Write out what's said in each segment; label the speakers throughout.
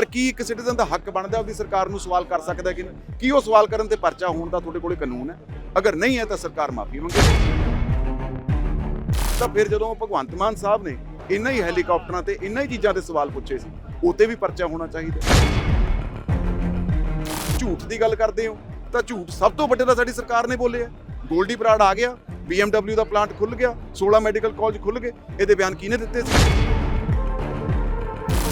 Speaker 1: ਪਰ ਕੀ ਇੱਕ ਸਿਟੀਜ਼ਨ ਦਾ ਹੱਕ ਬਣਦਾ ਆਪਦੀ ਸਰਕਾਰ ਨੂੰ ਸਵਾਲ ਕਰ ਸਕਦਾ ਕਿ ਕੀ ਉਹ ਸਵਾਲ ਕਰਨ ਤੇ ਪਰਚਾ ਹੋਣ ਦਾ ਤੁਹਾਡੇ ਕੋਲੇ ਕਾਨੂੰਨ ਹੈ? ਅਗਰ ਨਹੀਂ ਹੈ ਤਾਂ ਸਰਕਾਰ ਮਾਫੀ ਮੰਗੇ। ਤਾਂ ਫਿਰ ਜਦੋਂ ਭਗਵੰਤ ਮਾਨ ਸਾਹਿਬ ਨੇ ਇੰਨਾ ਹੀ ਹੈਲੀਕਾਪਟਰਾਂ ਤੇ ਇੰਨਾ ਹੀ ਚੀਜ਼ਾਂ ਦੇ ਸਵਾਲ ਪੁੱਛੇ ਸੀ ਉਤੇ ਵੀ ਪਰਚਾ ਹੋਣਾ ਚਾਹੀਦਾ ਝੂਠ ਦੀ ਗੱਲ ਕਰਦੇ ਹੋ, ਤਾਂ ਝੂਠ ਸਭ ਤੋਂ ਵੱਡੇ ਤਾਂ ਸਾਡੀ ਸਰਕਾਰ ਨੇ ਬੋਲੇ ਹੈ ਗੋਲਡੀ ਬਰਾੜ ਆ ਗਿਆ BMW ਦਾ ਪਲਾਂਟ ਖੁੱਲ ਗਿਆ 16 ਮੈਡੀਕਲ ਕਾਲਜ ਖੁੱਲ ਗਏ, ਇਹਦੇ ਬਿਆਨ ਕਿਹਨੇ ਦਿੱਤੇ ਸੀ?